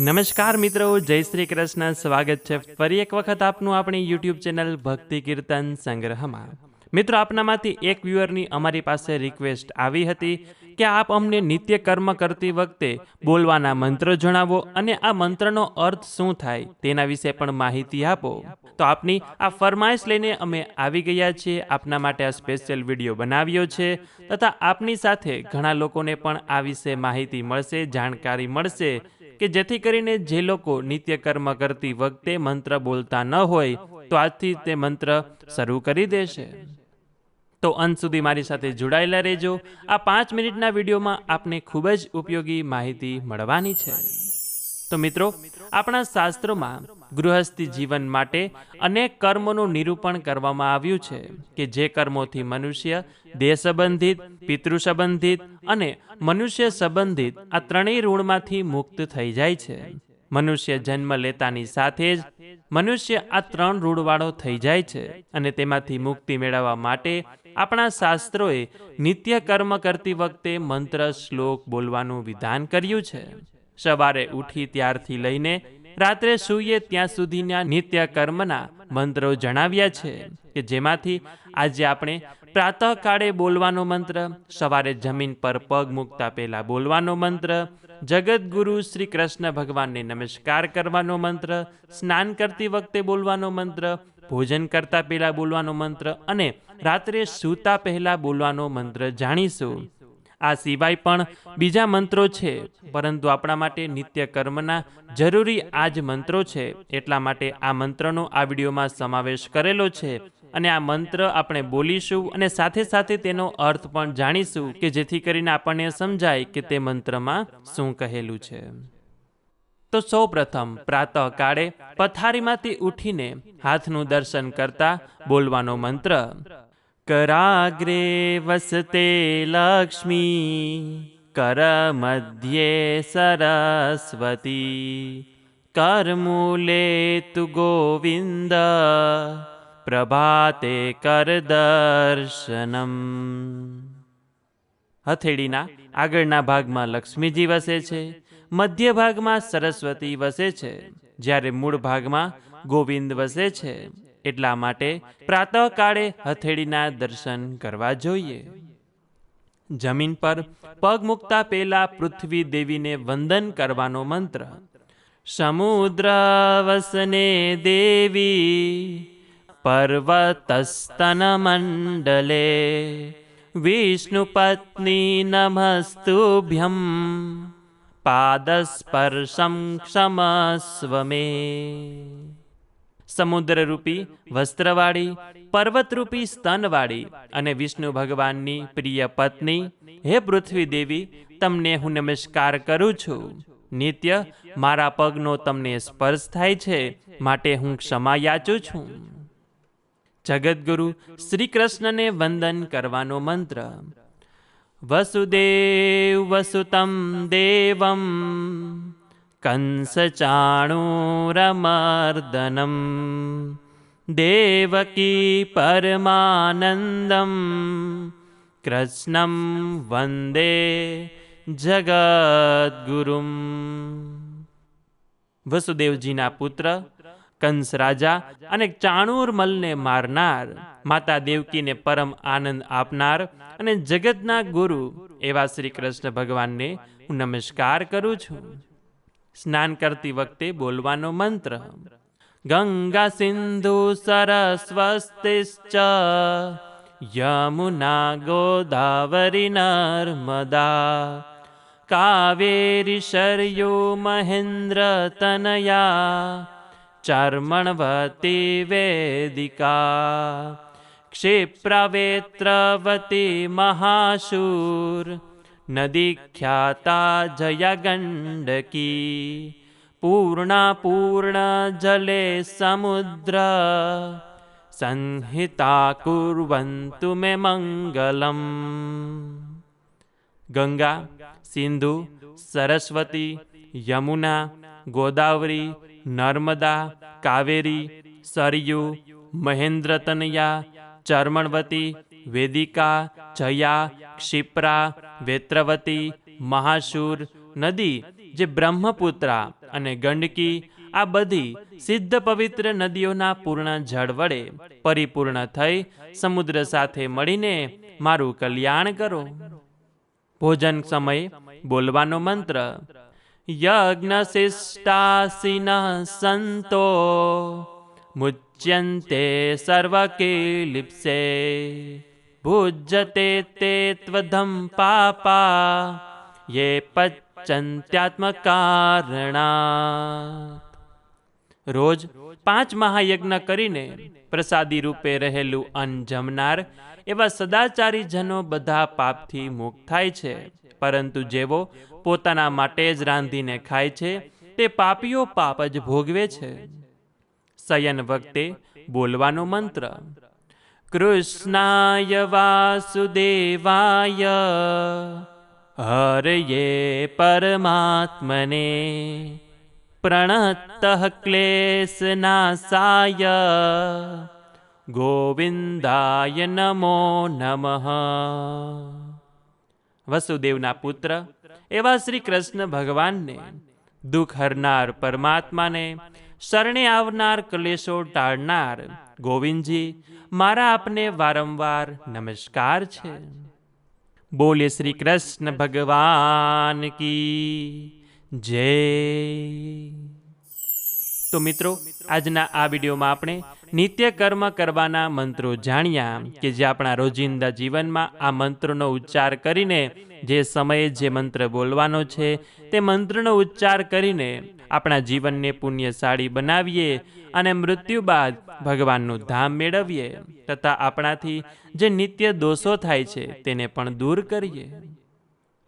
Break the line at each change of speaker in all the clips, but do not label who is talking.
નમસ્કાર મિત્રો, જય શ્રી કૃષ્ણ. સ્વાગત છે ફરી એક વખત આપનું આપણી યુટ્યુબ ચેનલ ભક્તિ કીર્તન સંગ્રહમાં. મિત્રો, આપનામાંથી એક વ્યુઅરની અમારી પાસે રિક્વેસ્ટ આવી હતી કે આપ અમને નિત્ય કર્મ કરતી વખતે બોલવાના મંત્ર જણાવો અને આ મંત્રનો અર્થ શું થાય તેના વિશે પણ માહિતી આપો. તો આપની આ ફરમાઈશ લઈને અમે આવી ગયા છીએ. આપના માટે આ સ્પેશિયલ વીડિયો બનાવ્યો છે તથા આપની સાથે ઘણા લોકોને પણ આ વિશે માહિતી મળશે, જાણકારી મળશે. કે જેથી કરીને જે લોકો નિત્ય કર્મ કરતી વખતે મંત્ર બોલતા ન હોય, તો આજથી તે મંત્ર શરૂ કરી દેશે. તો અંત સુધી મારી સાથે જોડાયેલા રહેજો. આ પાંચ મિનિટના વિડીયોમાં આપને ખૂબ જ ઉપયોગી માહિતી મળવાની છે. તો મિત્રો, આપણા શાસ્ત્રોમાં ગૃહસ્થી જીવન માટે અનેક કર્મોનું નિરૂપણ કરવામાં આવ્યું છે કે જે કર્મોથી મનુષ્ય દેહ સંબંધિત પિતૃ સંબંધિત અને મનુષ્ય સંબંધિત આ ત્રણેય ઋણમાંથી મુક્ત થઈ જાય છે. મનુષ્ય જન્મ લેતાની સાથે જ મનુષ્ય આ ત્રણ ઋણવાળો થઈ જાય છે અને તેમાંથી મુક્તિ મેળવવા માટે આપણા શાસ્ત્રોએ નિત્ય કર્મ કરતી વખતે મંત્ર, શ્લોક બોલવાનું વિધાન કર્યું છે. સવારે ઉઠી ત્યારથી લઈને રાત્રે સૂઈએ ત્યાં સુધીના નિત્ય કર્મના મંત્રો જણાવ્યા છે કે જેમાંથી આજે આપણે પ્રાતઃકાળે બોલવાનો મંત્ર, સવારે જમીન પર પગ મૂકતા પહેલા બોલવાનો મંત્ર જગતગુરુ શ્રી કૃષ્ણ ભગવાનને નમસ્કાર કરવાનો મંત્ર, સ્નાન કરતી વખતે બોલવાનો મંત્ર, ભોજન કરતા પહેલા બોલવાનો મંત્ર અને રાત્રે સૂતા પહેલા બોલવાનો મંત્ર જાણીશું. આ સિવાય પણ બીજા મંત્રો છે, પરંતુ આપણા માટે નિત્ય કર્મના જરૂરી આ જ મંત્રો છે. એટલા માટે આ મંત્રનો આ વિડીયોમાં સમાવેશ કરેલો છે અને આ મંત્ર આપણે બોલીશું અને સાથે સાથે તેનો અર્થ પણ જાણીશું કે જેથી કરીને આપણને સમજાય કે તે મંત્રમાં શું કહેલું છે. તો સૌ પ્રથમ પ્રાતઃકાળે પથારીમાંથી ઉઠીને હાથનું દર્શન કરતા બોલવાનો મંત્ર. कराग्रे वसते लक्ष्मी करमध्ये सरस्वती करमूले तु गोविन्द પ્રભાતે કરદર્શનમ હથેળીના આગળના ભાગમાં લક્ષ્મીજી વસે છે મધ્ય ભાગમાં સરસ્વતી વસે છે જ્યારે મૂળ ભાગમાં ગોવિંદ વસે છે એટલા માટે પ્રાતઃકાળે હથેળીના દર્શન કરવા જોઈએ. જમીન પર પગ મૂકતા પહેલા પૃથ્વી દેવીને વંદન કરવાનો મંત્ર, સમુદ્ર વસને દેવી, પર્વતસ્તન મંડલે, વિષ્ણુ પત્ની નમસ્તુભ્યમ, પાદસ્પર્શમ ક્ષમસ્વ મે. સમુદ્રરૂપી, વસ્ત્રવાળી, પર્વતરૂપી, સ્તનવાળી અને વિષ્ણુ ભગવાનની પ્રિય પત્ની, હે પૃથ્વી દેવી તમને હું નમસ્કાર કરું છું. નિત્ય, મારા પગનો તમને સ્પર્શ થાય છે, માટે હું ક્ષમા યાચું છું. જગદગુરુ શ્રી કૃષ્ણને વંદન કરવાનો મંત્ર. વસુદેવ વસુતમ દેવમ. કંસચાણૂરમર્દનમ દેવકી પરમાનંદમ કૃષ્ણમ વંદે જગદગુરુમ વસુદેવજીના પુત્ર કંસ રાજા અને ચાણૂરમલને મારનાર માતા દેવકીને પરમ આનંદ આપનાર અને જગતના ગુરુ એવા શ્રી કૃષ્ણ ભગવાનને હું નમસ્કાર કરું છું સ્નાન કરતી વખતે બોલવાનો મંત્ર ગંગા સિંધુ સરસ્વસ્તિશ્ચ યમુના ગોદાવરી નર્મદા કાવેરી શર્યો મહેન્દ્ર તનયા ચર્મણવતી વેદિકા ક્ષિપ્રવેત્રવતી મહાશૂર नदीख्याता जय गण्डकी पूर्णा पूर्णजले समुद्र। संहिता कुर्वन्तु मे मङ्गलम्। गङ्गा सिन्धु सरस्वती यमुना गोदावरी नर्मदा कावेरी सरयू महेन्द्रतनया चर्मणवती વેદિકા જયા ક્ષિપ્રા વેત્રવતી મહાશૂર નદી જે બ્રહ્મપુત્રા અને ગંડકી, આ બધી સિદ્ધ પવિત્ર નદીઓના પૂર્ણ જળ વડે પરિપૂર્ણ થઈ સમુદ્ર સાથે મળીને મારું કલ્યાણ કરો. ભોજન સમયે બોલવાનો મંત્ર. યજ્ઞ શિષ્ટાસીન સંતો મુચ્યંતે સર્વકીલિપ્સે ભુજતે તે ત્વધમ પાપા યે પચંત્યાત્મકારણા રોજ પાંચ મહાયજ્ઞ કરીને પ્રસાદી રૂપે રહેલું અન્ન જમનાર એવા સદાચારી જનો બધા પાપથી મુક્ત થાય છે. પરંતુ જેવો પોતાના માટે જ રાંધીને ખાય છે, તે પાપીઓ પાપ જ ભોગવે છે. શયન વખતે બોલવાનો મંત્ર કૃષ્ણાય વાસુદેવાય. હરયે પરમાત્મને પ્રણત ક્લેશનાશાય. ગોવિંદાય નમો નમઃ. વસુદેવના પુત્ર, એવા શ્રી કૃષ્ણ ભગવાનને દુઃખ હરનાર પરમાત્માને શરણે આવનાર ક્લેશો ટાળનાર ગોવિંદજી, મારા આપને વારંવાર નમસ્કાર છે. બોલે શ્રી કૃષ્ણ ભગવાન કી જય. તો મિત્રો, આજના આ વિડીયોમાં આપણે નિત્ય કર્મ કરવાના મંત્રો જાણ્યા કે જે આપણા રોજિંદા જીવનમાં આ મંત્રનો ઉચ્ચાર કરીને જે સમયે જે મંત્ર બોલવાનો છે તે મંત્રનો ઉચ્ચાર કરીને આપણા જીવનને પુણ્યશાળી બનાવીએ અને મૃત્યુ બાદ ભગવાનનું ધામ મેળવીએ તથા આપણાથી જે નિત્ય દોષો થાય છે તેને પણ દૂર કરીએ.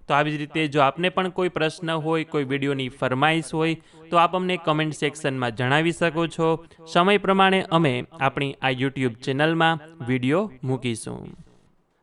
તો આવી જ રીતે જો આપને પણ કોઈ પ્રશ્ન હોય, કોઈ વિડીયોની ફરમાઈશ હોય, તો આપ અમને કમેન્ટ સેક્શનમાં જણાવી શકો છો. સમય પ્રમાણે અમે આપણી આ યુટ્યુબ ચેનલમાં વીડિયો મૂકીશું.